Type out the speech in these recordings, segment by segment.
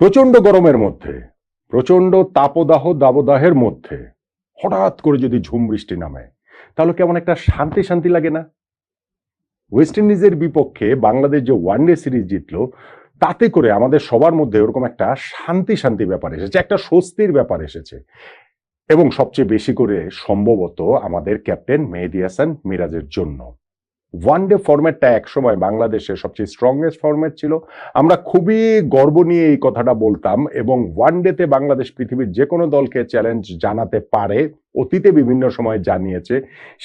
প্রচণ্ড গরমের মধ্যে প্রচণ্ড তাপদাহ দাবদাহের মধ্যে, হঠাৎ করে যদি ঝুম বৃষ্টি নামে, তাহলে কেমন একটা শান্তি শান্তি লাগে না? ওয়েস্ট ইন্ডিজের বিপক্ষে বাংলাদেশ যে ওয়ানডে সিরিজ জিতলো, তাতে করে আমাদের সবার মধ্যে ওরকম একটা শান্তি শান্তি ব্যাপার এসেছে, একটা স্বস্তির ব্যাপার এসেছে। এবং সবচেয়ে বেশি করে সম্ভবত আমাদের ক্যাপ্টেন মেহেদি হাসান মিরাজের জন্য। ওয়ানডে ফরম্যাটটা একসময় বাংলাদেশের সবচেয়ে স্ট্রংগেস্ট ফর্ম্যাট ছিল। আমরা খুবই গর্ব নিয়ে এই কথাটা বলতাম এবং ওয়ান ডেতে বাংলাদেশ পৃথিবীর যে কোনো দলকে চ্যালেঞ্জ জানাতে পারে। অতীতে বিভিন্ন সময় জানিয়েছে,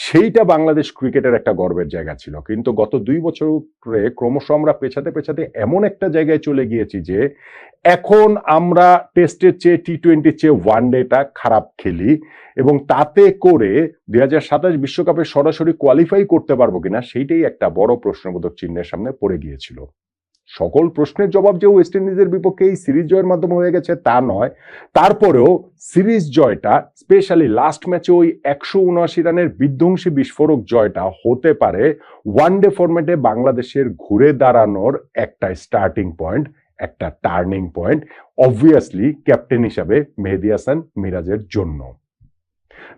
সেইটা বাংলাদেশ ক্রিকেটের একটা গর্বের জায়গা ছিল। কিন্তু গত দুই বছরে ক্রমশ আমরা পেছাতে পেছাতে এমন একটা জায়গায় চলে গিয়েছি যে, এখন আমরা টেস্টের চেয়ে টি টোয়েন্টির চেয়ে ওয়ান ডেটা খারাপ খেলি এবং তাতে করে দুই হাজার সাতাশ বিশ্বকাপে সরাসরি কোয়ালিফাই করতে পারব কিনা, সেইটাই একটা বড় প্রশ্নবোধক চিহ্নের সামনে পড়ে গিয়েছিল। সকল প্রশ্নের জবাব যে ওয়েস্ট ইন্ডিজের বিপক্ষে এই সিরিজ জয়ের মাধ্যমে হয়ে গেছে তা নয়। তারপরেও সিরিজ জয়টা স্পেশালি লাস্ট ম্যাচে ওই একশো উনআশি রানের বিধ্বংসী বিস্ফোরক জয়টা হতে পারে। ওয়ান ডে ফরম্যাটে বাংলাদেশের ঘুরে দাঁড়ানোর একটা স্টার্টিং পয়েন্ট একটা টার্নিং পয়েন্ট অবভিয়াসলি ক্যাপ্টেন হিসাবে মেহেদি হাসান মিরাজের জন্য।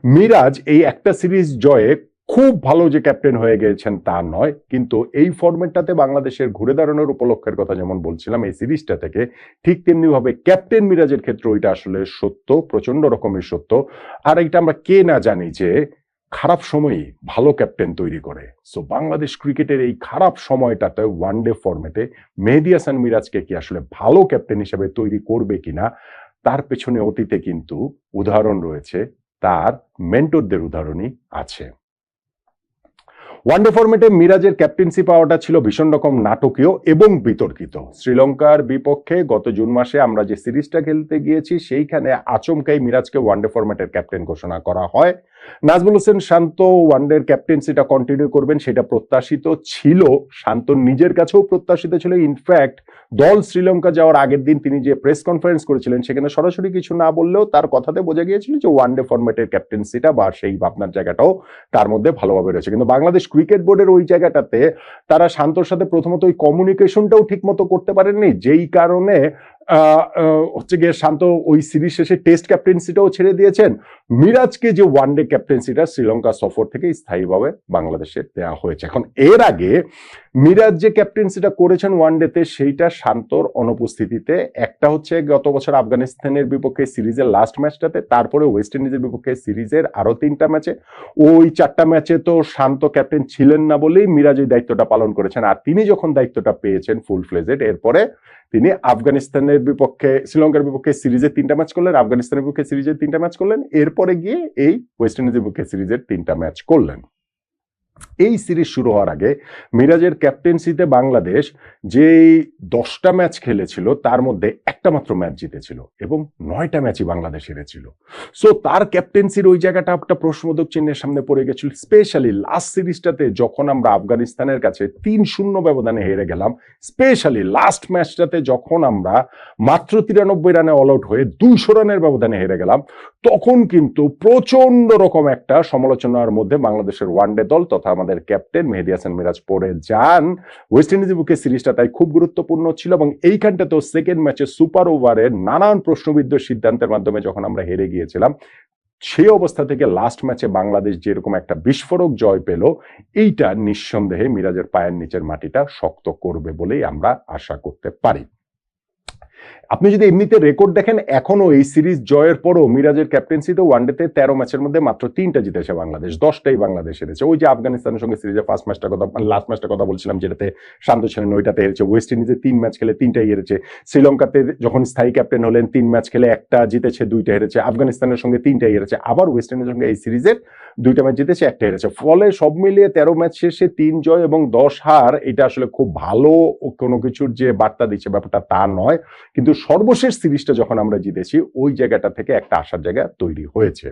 মিরাজ এই একটা সিরিজ জয়ে খুব ভালো যে ক্যাপ্টেন হয়ে গেছেন তা নয়, কিন্তু এই ফরম্যাটটাতে বাংলাদেশের ঘুরে দাঁড়ানোর উপলক্ষের কথা যেমন বলছিলাম, এই সিরিজটা থেকে ঠিক তেমনি ভাবে ক্যাপ্টেন মিরাজের ক্ষেত্রে ওইটা আসলে সত্য প্রচণ্ড রকমের সত্য। আর এটা আমরা কে না জানি যে খারাপ সময়ই ভালো ক্যাপ্টেন তৈরি করে। সো বাংলাদেশ ক্রিকেটের এই খারাপ সময়টাতে ওয়ানডে ফরম্যাটে মেহেদি হাসান মিরাজকে কি আসলে ভালো ক্যাপ্টেন হিসেবে তৈরি করবে কিনা, তার পেছনে অতীতে কিন্তু উদাহরণ রয়েছে, তার মেন্টরদের উদাহরণই আছে। ওয়ানডে ফর্মেটে মিরাজের ক্যাপ্টেন্সি পাওয়াটা ছিল ভীষণ রকম নাটকীয় এবং বিতর্কিত। শ্রীলঙ্কার বিপক্ষে গত জুন মাসে আমরা যে সিরিজটা খেলতে গিয়েছি, সেইখানে আচমকাই মিরাজকে ওয়ানডে ফরম্যাটের ক্যাপ্টেন ঘোষণা করা হয়। নাজমুল হোসেন শান্ত ওয়ানডের ক্যাপ্টেন্সিটা কন্টিনিউ করবেন, সেটা প্রত্যাশিত ছিল। শান্ত নিজের কাছেও প্রত্যাশিত ছিল। ইনফ্যাক্ট দল শ্রীলঙ্কা যাওয়ার আগের দিন তিনি যে প্রেস কনফারেন্স করেছিলেন, সেখানে সরাসরি কিছু না বললেও তার কথাতে বোঝা গিয়েছিল যে ওয়ানডে ফরম্যাটের ক্যাপ্টেন্সিটা বা সেই ভাবনার জায়গাটাও তার মধ্যে ভালোভাবে রয়েছে। কিন্তু বাংলাদেশ ক্রিকেট বোর্ডের ওই জায়গাটাতে তারা শান্তর সাথে প্রথমত ওই কমিউনিকেশনটাও ঠিক মতো করতে পারেননি, যেই কারণে হচ্ছে গিয়ে শান্ত ওই সিরিজ শেষে টেস্ট ক্যাপ্টেন্সিটাও ছেড়ে দিয়েছেন। মিরাজকে যে ওয়ানডে ক্যাপ্টেন্সিটা শ্রীলঙ্কা সফর থেকে স্থায়ীভাবে বাংলাদেশে দেওয়া হয়েছে। এখন এর আগে মিরাজ যে ক্যাপ্টেন্সিটা করেছেন ওয়ানডেতে সেইটা শান্তর অনুপস্থিতিতে, একটা হচ্ছে গত বছর আফগানিস্তানের বিপক্ষে সিরিজের লাস্ট ম্যাচটাতে তারপরে ওয়েস্ট ইন্ডিজের বিপক্ষে সিরিজের আরও তিনটা ম্যাচে ওই চারটা ম্যাচে তো শান্ত ক্যাপ্টেন ছিলেন না বলেই মিরাজ ওই দায়িত্বটা পালন করেছেন। আর তিনি যখন দায়িত্বটা পেয়েছেন ফুল ফ্লেজেড এরপরে তিনি আফগানিস্তানের বিপক্ষে, শ্রীলঙ্কার বিপক্ষে সিরিজের তিনটা ম্যাচ করলেন, আফগানিস্তানের বিপক্ষে সিরিজের তিনটা ম্যাচ করলেন, এরপরে গিয়ে এই ওয়েস্ট ইন্ডিজের বিপক্ষে সিরিজের তিনটা ম্যাচ করলেন। এই সিরিজ শুরু হওয়ার আগে মিরাজের ক্যাপ্টেন্সিতে বাংলাদেশ যেই দশটা ম্যাচ খেলেছিল, তার মধ্যে একটা মাত্র ম্যাচ জিতেছিল এবং নয়টা ম্যাচই বাংলাদেশ হেরেছিল। সো তার ক্যাপ্টেন্সির ওই জায়গাটা একটা প্রশ্নবোধক চিহ্নের সামনে পড়ে গেছিল। স্পেশালি লাস্ট সিরিজটাতে যখন আমরা আফগানিস্তানের কাছে তিন শূন্য ব্যবধানে হেরে গেলাম স্পেশালি লাস্ট ম্যাচটাতে যখন আমরা মাত্র তিরানব্বই রানে অল আউট হয়ে দুইশো রানের ব্যবধানে হেরে গেলাম তখন কিন্তু প্রচণ্ড রকম একটা সমালোচনার মধ্যে বাংলাদেশের ওয়ানডে দল তথা আমাদের ক্যাপ্টেন মেহেদি হাসান মিরাজ পড়ে যান। ওয়েস্ট ইন্ডিজের বুকে সিরিজটা তাই খুব গুরুত্বপূর্ণ ছিল এবং এইখানটাতেও সেকেন্ড ম্যাচে সুপার ওভারে নানান প্রশ্নবিদ্ধ সিদ্ধান্তের মাধ্যমে যখন আমরা হেরে গিয়েছিলাম সেই অবস্থা থেকে লাস্ট ম্যাচে বাংলাদেশ যেরকম একটা বিস্ফোরক জয় পেল, এইটা নিঃসন্দেহে মিরাজের পায়ের নিচের মাটিটা শক্ত করবে বলেই আমরা আশা করতে পারি। আপনি যদি এমনিতে রেকর্ড দেখেন, এখনও এই সিরিজ জয়ের পরও মিরাজের ক্যাপ্টেন্সিতে ওয়ানডেতে তেরো ম্যাচের মধ্যে মাত্র তিনটা জিতেছে বাংলাদেশ, দশটাই বাংলাদেশ হেরেছে। ওই যে আফগানিস্তানের সঙ্গে সিরিজে ফার্স্ট ম্যাচটার কথা লাস্ট ম্যাচটার কথা বলছিলাম, যেটাতে শান্ত ছিলেন ওইটাতে হেরেছে। ওয়েস্ট ইন্ডিজে তিন ম্যাচ খেলে তিনটাই হেরেছে। শ্রীলঙ্কাতে যখন স্থায়ী ক্যাপ্টেন হলেন, তিন ম্যাচ খেলে একটা জিতেছে, দুইটা হেরেছে। আফগানিস্তানের সঙ্গে তিনটাই হেরেছে। আবার ওয়েস্ট ইন্ডিজের সঙ্গে এই সিরিজের দুইটা ম্যাচ জিতেছে, একটা হেরেছে। ফলে সব মিলিয়ে তেরো ম্যাচ শেষে তিন জয় এবং দশ হার, এটা আসলে খুব ভালো কোনো কিছুর যে বার্তা দিচ্ছে ব্যাপারটা তা নয়। কিন্তু সর্বশেষ সিরিজটা যখন আমরা জিতেছি ওই জায়গাটা থেকে একটা আসার জায়গা তৈরি হয়েছে।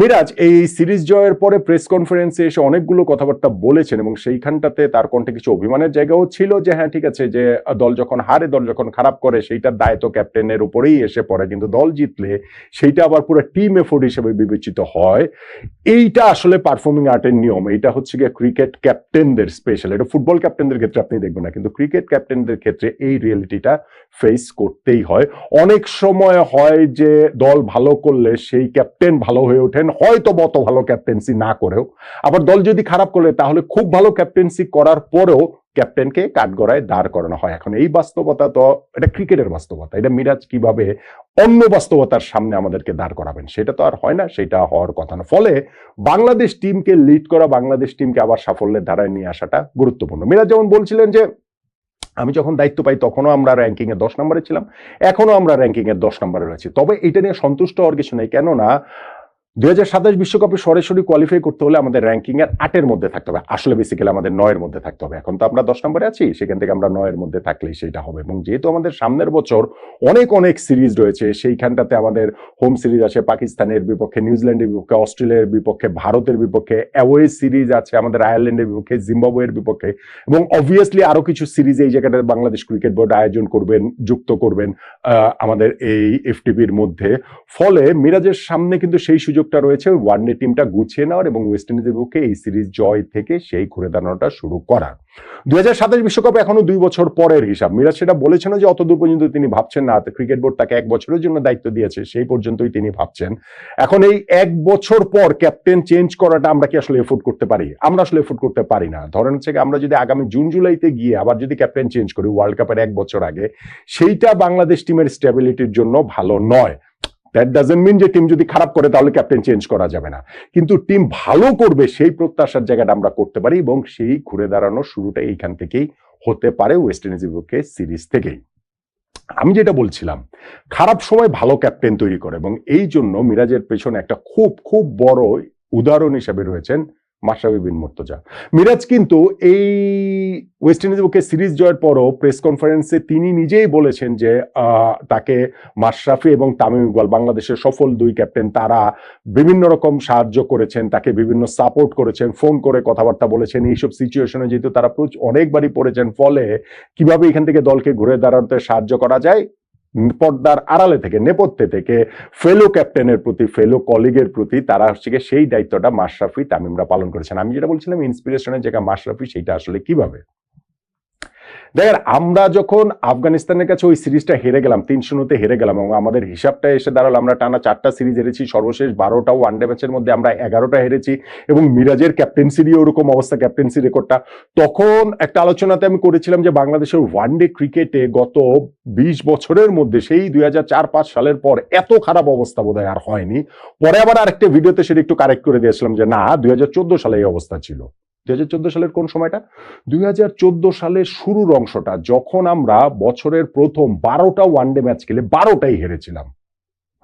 মিরাজ, এই সিরিজ জয়ের পরে প্রেস কনফারেন্সে এসে অনেকগুলো কথাবার্তা বলেছেন এবং সেইখানটাতে তার কণ্ঠে কিছু অভিমানের জায়গাও ছিল যে হ্যাঁ ঠিক আছে, যে, দল যখন হারে, দল যখন খারাপ করে, সেইটার দায় তো ক্যাপ্টেনের উপরেই এসে পড়ে। কিন্তু দল জিতলে সেইটা আবার পুরো টিম এফোর্ট হিসেবে বিবেচিত হয়। এইটা আসলে পারফর্মিং আর্টের নিয়ম। এটা হচ্ছে গিয়ে ক্রিকেট ক্যাপ্টেনদের স্পেশাল এটা ফুটবল ক্যাপ্টেনদের ক্ষেত্রে আপনি দেখবেন না, কিন্তু ক্রিকেট ক্যাপ্টেনদের ক্ষেত্রে এই রিয়েলিটিটা ফেস করতেই হয়। অনেক সময় হয় যে, দল ভালো করলে সেই ক্যাপ্টেন ভালো হয়ে ওঠেন, হয়তো অত ভালো ক্যাপ্টেন্সি না করেও। আবার দল যদি খারাপ করে তাহলে খুব ভালো ক্যাপ্টেন্সি করার পরেও ক্যাপ্টেনকে কাঠগড়ায় দাঁড় করানো হয়। এখন এই বাস্তবতা তো, এটা ক্রিকেটের বাস্তবতা। এটা মিরাজ কীভাবে অন্য বাস্তবতার সামনে আমাদেরকে দাঁড় করাবেন, সেটা তো আর হয় না, সেটা হওয়ার কথা না। ফলে বাংলাদেশ টিমকে লিড করা, বাংলাদেশ টিমকে আবার সাফল্যের ধারায় নিয়ে আসাটা গুরুত্বপূর্ণ। মিরাজ যেমন বলছিলেন যে, আমি যখন দায়িত্ব পাই, তখনও আমরা র্যাঙ্কিং এর দশ নম্বরে ছিলাম এখনও আমরা র্যাঙ্কিং এর দশ নম্বরে রয়েছি। তবে এটা নিয়ে সন্তুষ্ট হওয়ার কিছু নেই। কেননা দুই হাজার সাতাশ বিশ্বকাপে সরাসরি কোয়ালিফাই করতে হলে আমাদের র্যাঙ্কিং এর আটের মধ্যে থাকতে হবে। আসলে বেসিক্যালি আমাদের নয়ের মধ্যে থাকতে হবে। এখন তো আমরা দশ নম্বরে আছি, সেখান থেকে আমরা নয়ের মধ্যে থাকলেই সেটা হবে। এবং যেহেতু আমাদের সামনের বছর অনেক অনেক সিরিজ রয়েছে, সেইখানটাতে আমাদের হোম সিরিজ আছে, পাকিস্তানের বিপক্ষে, নিউজিল্যান্ডের বিপক্ষে, অস্ট্রেলিয়ার বিপক্ষে, ভারতের বিপক্ষে অ্যাওয়ে সিরিজ আছে আমাদের আয়ারল্যান্ডের বিপক্ষে, জিম্বাবুয়ের বিপক্ষে, এবং অবভিয়াসলি আরও কিছু সিরিজ এই জায়গাটা বাংলাদেশ ক্রিকেট বোর্ড আয়োজন করবেন, যুক্ত করবেন আমাদের এই এফটিপির মধ্যে। ফলে মিরাজের সামনে কিন্তু সেই সুযোগটা রয়েছে ওয়ানডে টিমটা গুছিয়ে নেওয়ার এবং ওয়েস্ট ইন্ডিজের পক্ষে এই সিরিজ জয় থেকে সেই ঘুরে দাঁড়ানোটা শুরু করার। দুই হাজার সাতাশ বিশ্বকাপ এখনও দুই বছর পরের হিসাব। মিরাজ সেটা বলেছেন যে অতদূর পর্যন্ত তিনি ভাবছেন না ক্রিকেট বোর্ড তাকে এক বছরের জন্য দায়িত্ব দিয়েছে, সেই পর্যন্তই তিনি ভাবছেন। এখন এই এক বছর পর ক্যাপ্টেন চেঞ্জ করাটা আমরা কি আসলে এফোর্ড করতে পারি? আমরা আসলে এফোর্ড করতে পারি না। ধরেন হচ্ছে আমরা যদি আগামী জুন, জুলাইতে গিয়ে আবার যদি ক্যাপ্টেন চেঞ্জ করি ওয়ার্ল্ড কাপের এক বছর আগে, সেইটা বাংলাদেশ টিমের স্টেবিলিটির জন্য ভালো নয়। দ্যাট ডাজেন্ট মিন যে টিম যদি খারাপ করে, তাহলে ক্যাপ্টেন চেঞ্জ করা যাবে না। কিন্তু টিম ভালো করবে, সেই প্রত্যাশার জায়গাটা আমরা করতে পারি এবং সেই ঘুরে দাঁড়ানোর শুরুটা এইখান থেকেই হতে পারে ওয়েস্ট ইন্ডিজের বিপক্ষে সিরিজ থেকেই। আমি যেটা বলছিলাম, খারাপ সময় ভালো ক্যাপ্টেন তৈরি করে এবং এই জন্য মিরাজের পেছনে একটা খুব খুব বড় উদাহরণ হিসেবে রয়েছেন মাশরাফি বিন মুর্তজা। মিরাজ কিন্তু এই ওয়েস্ট ইন্ডিজের পক্ষে সিরিজ জয়ের পরও প্রেস কনফারেন্সে তিনি নিজেই বলেছেন যে তাকে মাশরাফি এবং তামিম ইকবাল, বাংলাদেশের সফল দুই ক্যাপ্টেন তারা বিভিন্ন রকম সাহায্য করেছেন, তাকে বিভিন্ন সাপোর্ট করেছেন ফোন করে কথাবার্তা বলেছেন। এইসব সিচুয়েশনে যেহেতু তারা অনেকবারই পড়েছেন, ফলে কীভাবে এখান থেকে দলকে ঘুরে দাঁড়াতে সাহায্য করা যায় পর্দার আড়ালে থেকে, নেপথ্যে থেকে ফেলো ক্যাপ্টেনের প্রতি ফেলো কলিগের প্রতি তারা হচ্ছে সেই দায়িত্বটা মাশরাফি তামিমরা পালন করেছেন। আমি যেটা বলছিলাম ইন্সপিরেশনের জায়গা মাশরাফি, সেইটা আসলে কীভাবে? দেখেন, আমরা যখন আফগানিস্তানের কাছে ওই সিরিজটা হেরে গেলাম, তিন শূন্যতে হেরে গেলাম, এবং আমাদের হিসাবটা এসে দাঁড়াল, আমরা টানা চারটা সিরিজ হেরেছি, সর্বশেষ বারোটা ওয়ানডে ম্যাচের মধ্যে আমরা এগারোটা হেরেছি, এবং মিরাজের ক্যাপ্টেন্সিরই ওরকম অবস্থা ক্যাপ্টেন্সি রেকর্ডটা তখন একটা আলোচনাতে আমি করেছিলাম যে, বাংলাদেশের ওয়ানডে ক্রিকেটে গত বিশ বছরের মধ্যে, সেই দুই হাজার চার পাঁচ সালের পর এত খারাপ অবস্থা বোধহয় আর হয়নি। পরে আবার আরেকটা ভিডিওতে সেটা একটু কারেক্ট করে দিয়েছিলাম যে, না, দুই হাজার চোদ্দ সালে এই অবস্থা ছিল। দুই হাজার চোদ্দ সালের কোন সময়টা? দুই হাজার চোদ্দ সালের শুরুর অংশটা, যখন আমরা বছরের প্রথম বারোটা ওয়ানডে ম্যাচ খেলে বারোটাই হেরেছিলাম।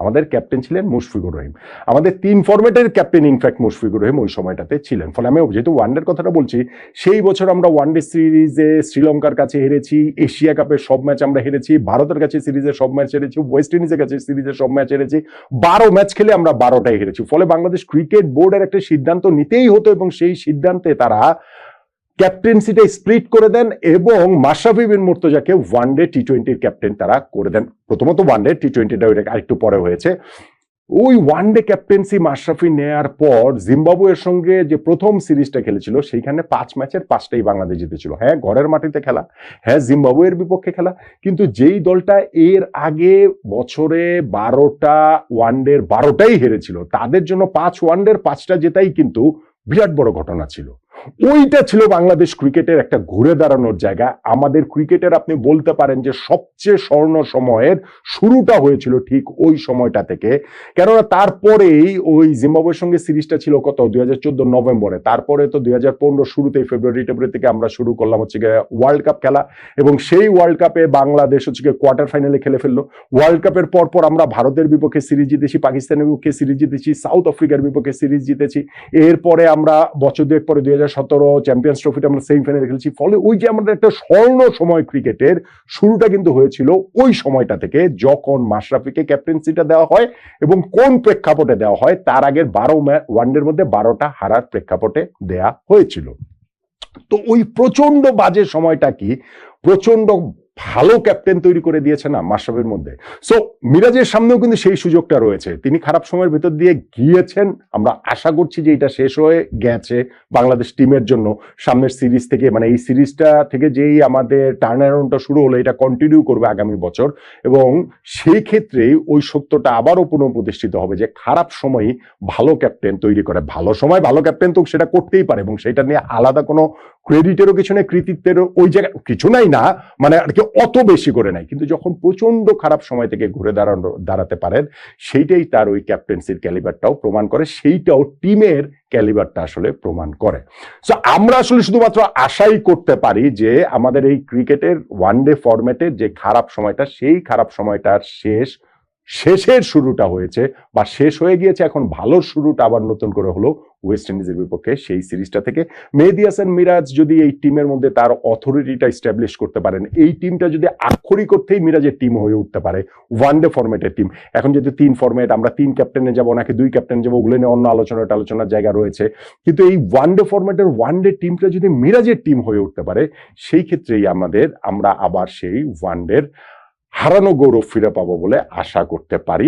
আমাদের ক্যাপ্টেন ছিলেন মুশফিকুর রহিম। আমাদের তিন ফরম্যাটের captain in fact Mushfiqur Rahim ওই সময়টাতে ছিলেন। ফলে আমি যেহেতু ওয়ানডের কথাটা বলছি, সেই বছর আমরা ওয়ানডে সিরিজে শ্রীলঙ্কার কাছে হেরেছি, এশিয়া কাপের সব ম্যাচ আমরা হেরেছি, ভারতের কাছে সিরিজের সব ম্যাচ হেরেছি ওয়েস্ট ইন্ডিজের কাছে সিরিজের সব ম্যাচ হেরেছি, বারো ম্যাচ খেলে আমরা বারোটাই হেরেছি। ফলে বাংলাদেশ ক্রিকেট বোর্ডের একটা সিদ্ধান্ত নিতেই হতো এবং সেই সিদ্ধান্তে তারা ক্যাপ্টেন্সিটা স্প্লিট করে দেন এবং মাশরাফি বিন মুর্তজাকে ওয়ান ডে টি টোয়েন্টির ক্যাপ্টেন তারা করে দেন। প্রথমত ওয়ান ডে টি টোয়েন্টিটা ওইটা আরেকটু পরে হয়েছে। ওই ওয়ান ডে ক্যাপ্টেন্সি মাশরাফি নেয়ার পর জিম্বাবুয়ের সঙ্গে যে প্রথম সিরিজটা খেলেছিল, সেইখানে পাঁচ ম্যাচের পাঁচটাই বাংলাদেশ জিতেছিল। হ্যাঁ ঘরের মাটিতে খেলা হ্যাঁ জিম্বাবুয়ের বিপক্ষে খেলা, কিন্তু যেই দলটা এর আগে বছরে বারোটা ওয়ান ডের বারোটাই হেরেছিল, তাদের জন্য পাঁচ ওয়ান ডের পাঁচটা জেতাই কিন্তু বিরাট বড় ঘটনা ছিল। ওইটা ছিল বাংলাদেশ ক্রিকেটের একটা ঘুরে দাঁড়ানোর জায়গা। আমাদের ক্রিকেটের আপনি বলতে পারেন যে সবচেয়ে স্বর্ণ সময়ের শুরুটা হয়েছিল ঠিক ওই সময়টা থেকে। কেননা তারপরেই ওই জিম্বাবুয়ের সঙ্গে সিরিজটা ছিল কত? দুই হাজার চোদ্দ নভেম্বরে। তারপরে তো দুই হাজার পনেরো শুরুতেই ফেব্রুয়ারি টেব্রুয়ারি থেকে আমরা শুরু করলাম হচ্ছে গিয়ে ওয়ার্ল্ড কাপ খেলা এবং সেই ওয়ার্ল্ড কাপে বাংলাদেশ হচ্ছে গিয়ে কোয়ার্টার ফাইনালে খেলে ফেলল। ওয়ার্ল্ড কাপের পর পর আমরা ভারতের বিপক্ষে সিরিজ জিতেছি, পাকিস্তানের বিপক্ষে সিরিজ জিতেছি সাউথ আফ্রিকার বিপক্ষে সিরিজ জিতেছি। এরপরে আমরা বছর দুয়েক পরে দুই হাজার হাজার সতেরো চ্যাম্পিয়ন্স ট্রফিটা আমরা সেমিফাইনালে খেলেছি। ফলে ওই যে আমাদের একটা স্বর্ণ সময় ক্রিকেটের শুরুটা কিন্তু হয়েছিল, ওই সময়টা থেকে যখন মাশরাফিকে ক্যাপ্টেন্সিটা দেওয়া হয় এবং কোন প্রেক্ষাপটে দেওয়া হয়, তার আগের বারো ওয়ানডের মধ্যে বারোটা হারার প্রেক্ষাপটে দেয়া হয়েছিল। তো ওই প্রচণ্ড বাজে সময়টা কি? প্রচণ্ড ভালো ক্যাপ্টেন তৈরি করে দিয়েছে না মাশরাফির মধ্যে। সো মিরাজের সামনেও কিন্তু সেই সুযোগটা রয়েছে। তিনি খারাপ সময়ের ভেতর দিয়ে গিয়েছেন। আমরা আশা করছি যে এটা শেষ হয়ে গেছে বাংলাদেশ টিমের জন্য। সামনের সিরিজ থেকে মানে এই সিরিজটা থেকে যেই আমাদের টার্ন অ্যারাউন্ডটা শুরু হলো, এটা কন্টিনিউ করবে আগামী বছর। এবং সেই ক্ষেত্রে ওই সত্যটা আবারও পুনঃপ্রতিষ্ঠিত হবে যে খারাপ সময়ই ভালো ক্যাপ্টেন তৈরি করে। ভালো সময় ভালো ক্যাপ্টেন তো সেটা করতেই পারে এবং সেটা নিয়ে আলাদা কোনো ক্রেডিটেরও কিছু নেই, কৃতিত্বেরও ওই জায়গা কিছু নাই না মানে আর কি অত বেশি করে নাই। কিন্তু যখন প্রচণ্ড খারাপ সময় থেকে ঘুরে দাঁড়ানো, দাঁড়াতে পারেন, সেইটাই তার ওই ক্যাপ্টেন্সির ক্যালিবারটাও প্রমাণ করে, সেইটাও টিমের ক্যালিবারটা আসলে প্রমাণ করে। সো আমরা আসলে শুধুমাত্র আশাই করতে পারি যে আমাদের এই ক্রিকেটের ওয়ান ডে ফরম্যাটের যে খারাপ সময়টা, সেই খারাপ সময়টার শেষ শেষের শুরুটা হয়েছে বা শেষ হয়ে গিয়েছে, এখন ভালো শুরুটা আবার নতুন করে হলো ওয়েস্ট ইন্ডিজের বিপক্ষে। সেই সিরিজটা থেকে মেহেদি হাসান মিরাজ যদি এই টিমের মধ্যে তার অথরিটিটা স্ট্যাবলিশ করতে পারেন, এই টিমটা যদি আক্ষরিক অর্থেই মিরাজের টিম হয়ে উঠতে পারে ওয়ান ডে ফরম্যাটের টিম এখন যেহেতু তিন ফরম্যাট আমরা তিন ক্যাপ্টেনে যাব নাকি দুই ক্যাপ্টেন যাব, ওগুলো নিয়ে অন্য আলোচনা আলোচনার জায়গা রয়েছে। কিন্তু এই ওয়ান ডে ফরম্যাটের ওয়ান ডে টিমটা যদি মিরাজের টিম হয়ে উঠতে পারে, সেই ক্ষেত্রেই আমাদের, আমরা আবার সেই ওয়ান ডের হারানো গৌরব ফিরে পাবো বলে আশা করতে পারি।